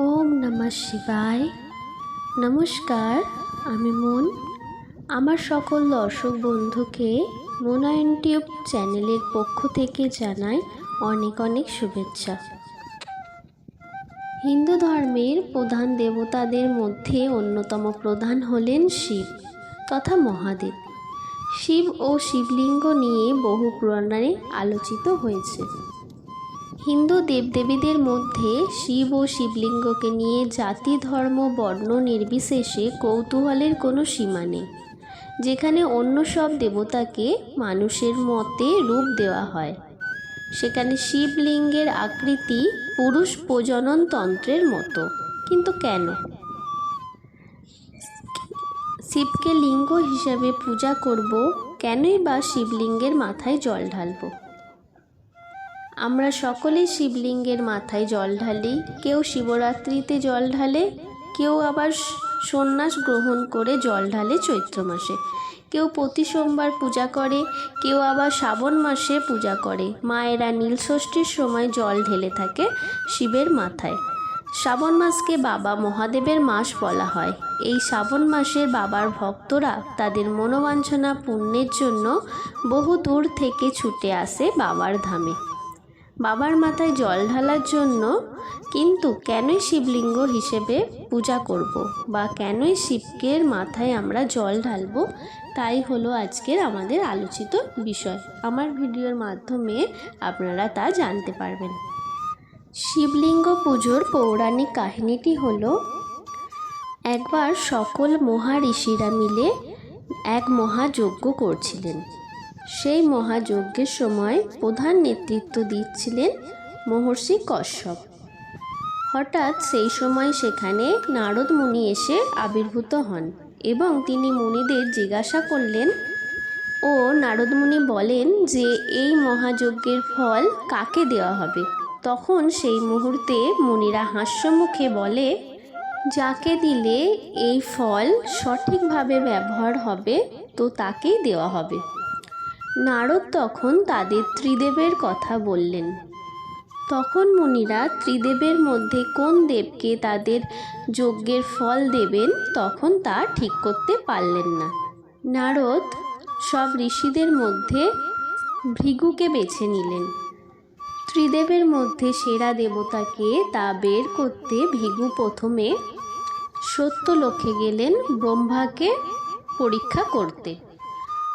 ওম নমঃ শিবায়। নমস্কার, আমি মন। আমার সকল দর্শক বন্ধুকে মোনায়ন টিউব চ্যানেলের পক্ষ থেকে জানাই অনেক অনেক শুভেচ্ছা। হিন্দু ধর্মের প্রধান দেবতাদের মধ্যে অন্যতম প্রধান হলেন শিব, তথা মহাদেব। শিব ও শিবলিঙ্গ নিয়ে বহু পুরাণে আলোচিত হয়েছে। হিন্দু দেবদেবীদের মধ্যে শিব ও শিবলিঙ্গকে নিয়ে জাতি, ধর্ম, বর্ণ নির্বিশেষে কৌতূহলের কোনো সীমা নেই। যেখানে অন্য সব দেবতাকে মানুষের মতে রূপ দেওয়া হয়। সেখানে শিবলিঙ্গের আকৃতি পুরুষ প্রজনন তন্ত্রের মতো। কিন্তু কেন? শিবকে লিঙ্গ হিসাবে পূজা করব, কেনই বা শিবলিঙ্গের মাথায় জল ঢালবো? আমরা সকলেই শিবলিঙ্গের মাথায় জল ঢালি। কেউ শিবরাত্রিতে জল ঢালে, কেউ আবার সন্ন্যাস গ্রহণ করে জল ঢালে চৈত্র মাসে। কেউ প্রতি সোমবার পূজা করে, কেউ আবার শ্রাবণ মাসে পূজা করে। মায়েরা নীলষষ্ঠীর সময় জল ঢেলে থাকে শিবের মাথায়। শ্রাবণ মাসকে বাবা মহাদেবের মাস বলা হয়। এই শ্রাবণ মাসের বাবার ভক্তরা তাদের মনোবাঞ্ছনা পূর্ণের জন্য বহু দূর থেকে ছুটে আসে বাবার ধামে। বাবার মাথায় জল ঢালার জন্য কিন্তু কেনই শিবলিঙ্গ হিসেবে পূজা করব বা কেনই শিবকের মাথায় আমরা জল ঢালবো, তাই হলো আজকের আমাদের আলোচিত বিষয়। আমার ভিডিওর মাধ্যমে আপনারা তা জানতে পারবেন। শিবলিঙ্গ পুজোর পৌরাণিক কাহিনীটি হল, একবার সকল মহাঋষিরা মিলে এক মহাযজ্ঞ করছিলেন। সেই মহাযজ্ঞের সময় প্রধান নেতৃত্ব দিচ্ছিলেন মহর্ষি কশ্যপ। হঠাৎ সেই সময় সেখানে নারদ মুনি এসে আবির্ভূত হন এবং তিনি মুনিদের জিজ্ঞাসা করলেন, ও নারদমুনি বলেন যে এই মহাযজ্ঞের ফল কাকে দেওয়া হবে? তখন সেই মুহূর্তে মুনিরা হাস্যমুখে বলে, যাকে দিলে এই ফল সঠিকভাবে ব্যবহার হবে, তো তাকেই দেওয়া হবে। নারদ তখন তাদের ত্রিদেবের কথা বললেন। তখন মুনিরা ত্রিদেবের মধ্যে কোন দেবকে তাদের যজ্ঞের ফল দেবেন তখন তা ঠিক করতে পারলেন না। নারদ সব ঋষিদের মধ্যে ভৃগুকে বেছে নিলেন। ত্রিদেবের মধ্যে সেরা দেবতাকে তা বের করতে ভৃগু প্রথমে সত্য লক্ষ্যে গেলেন ব্রহ্মাকে পরীক্ষা করতে।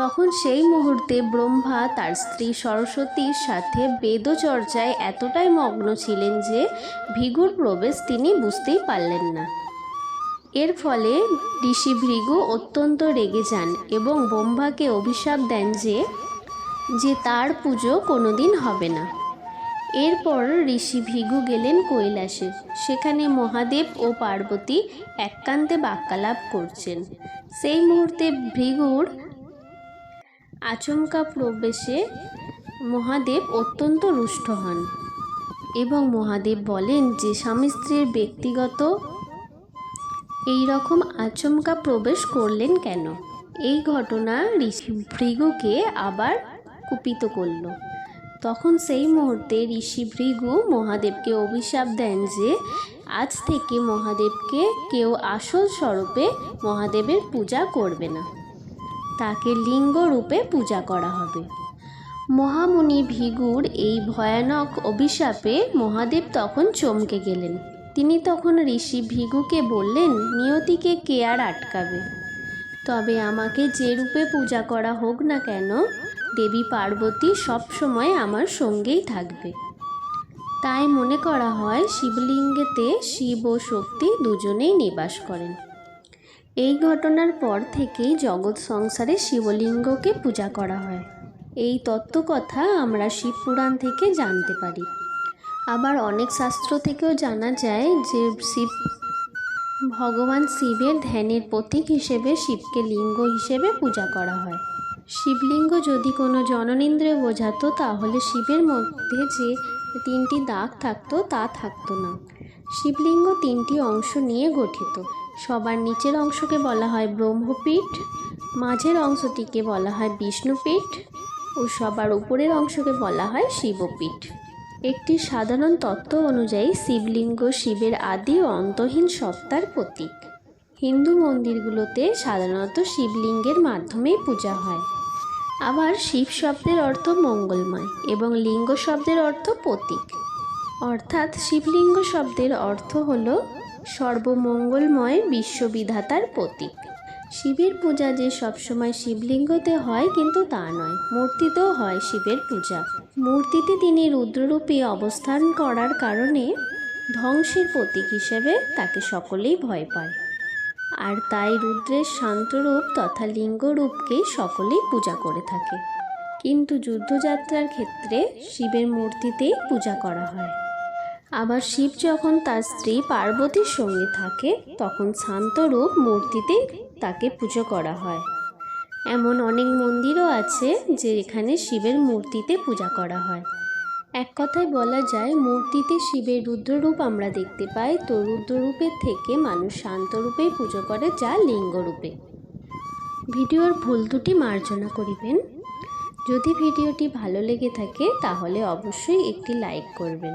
তখন সেই মুহূর্তে ব্রহ্মা তার স্ত্রী সরস্বতীর সাথে বেদচর্চায় এতটাই মগ্ন ছিলেন যে ভিগুর প্রবেশ তিনি বুঝতেই পারলেন না। এর ফলে ঋষি ভৃগু অত্যন্ত রেগে যান এবং ব্রহ্মাকে অভিশাপ দেন যে যে তার পুজো কোনোদিন হবে না। এরপর ঋষি ভৃগু গেলেন কৈলাসে। সেখানে মহাদেব ও পার্বতী একান্তে বাক্যালাপ করছেন। সেই মুহূর্তে ভৃগুর আচমকা প্রবেশে মহাদেব অত্যন্ত রুষ্ট হন এবং মহাদেব বলেন যে স্বামী স্ত্রীর ব্যক্তিগত এই রকম আচমকা প্রবেশ করলেন কেন? এই ঘটনা ঋষি ভৃগুকে আবার কুপিত করল। তখন সেই মুহূর্তে ঋষি ভৃগু মহাদেবকে অভিশাপ দেন যে আজ থেকে মহাদেবকে কেউ আসল স্বরূপে মহাদেবের পূজা করবে না। তাকে লিঙ্গ রূপে পূজা করা হবে। মহামুনি ভিগুর এই ভয়ানক অভিশাপে মহাদেব তখন চমকে গেলেন। তিনি তখন ঋষি ভিগুকে বললেন, নিয়তিকে কে আর আটকাবে? তবে আমাকে যে রূপে পূজা করা হোক না কেন, দেবী পার্বতী সবসময় আমার সঙ্গেই থাকবে। তাই মনে করা হয়, শিবলিঙ্গেতে শিব ও শক্তি দুজনেই নিবাস করেন। এই ঘটনার পর থেকেই জগৎ সংসারে শিবলিঙ্গকে পূজা করা হয়। এই তত্ত্বকথা আমরা শিবপুরাণ থেকে জানতে পারি। আবার অনেক শাস্ত্র থেকেও জানা যায় যে শিব, ভগবান শিবের ধ্যানের প্রতীক হিসেবে শিবকে লিঙ্গ হিসেবে পূজা করা হয়। শিবলিঙ্গ যদি কোনো জননেন্দ্রিয় বোঝাতো, তাহলে শিবের মধ্যে যে তিনটি দাগ থাকতো, তা থাকতো না। শিবলিঙ্গ তিনটি অংশ নিয়ে গঠিত। সবার নিচের অংশকে বলা হয় ব্রহ্মপীঠ, মাঝের অংশটিকে বলা হয় বিষ্ণুপীঠ ও সবার উপরের অংশকে বলা হয় শিবপীঠ। একটি সাধারণ তত্ত্ব অনুযায়ী শিবলিঙ্গ শিবের আদি ও অন্তহীন সত্তার প্রতীক। হিন্দু মন্দিরগুলোতে সাধারণত শিবলিঙ্গের মাধ্যমেই পূজা হয়। আবার শিব শব্দের অর্থ মঙ্গলময় এবং লিঙ্গ শব্দের অর্থ প্রতীক। অর্থাৎ শিবলিঙ্গ শব্দের অর্থ হল সর্বমঙ্গলময় বিশ্ববিধাতার প্রতীক। শিবের পূজা যে সবসময় শিবলিঙ্গতে হয় কিন্তু তা নয়, মূর্তিতেও হয় শিবের পূজা। মূর্তিতে তিনি রুদ্ররূপে অবস্থান করার কারণে ধ্বংসের প্রতীক হিসেবে তাকে সকলেই ভয় পায়। আর তাই রুদ্রের শান্তরূপ তথা লিঙ্গরূপকে সকলেই পূজা করে থাকে। কিন্তু যুদ্ধযাত্রার ক্ষেত্রে শিবের মূর্তিতেই পূজা করা হয়। আবার শিব যখন তার স্ত্রী পার্বতীর সঙ্গে থাকে, তখন শান্তরূপ মূর্তিতে তাকে পুজো করা হয়। এমন অনেক মন্দিরও আছে যে এখানে শিবের মূর্তিতে পূজা করা হয়। এক কথায় বলা যায়, মূর্তিতে শিবের রুদ্ররূপ আমরা দেখতে পাই, তো রুদ্ররূপের থেকে মানুষ শান্তরূপেই পুজো করে যা লিঙ্গরূপে ভিডিওর ভুল দুটি মার্জনা করিবেন। যদি ভিডিওটি ভালো লেগে থাকে, তাহলে অবশ্যই একটি লাইক করবেন।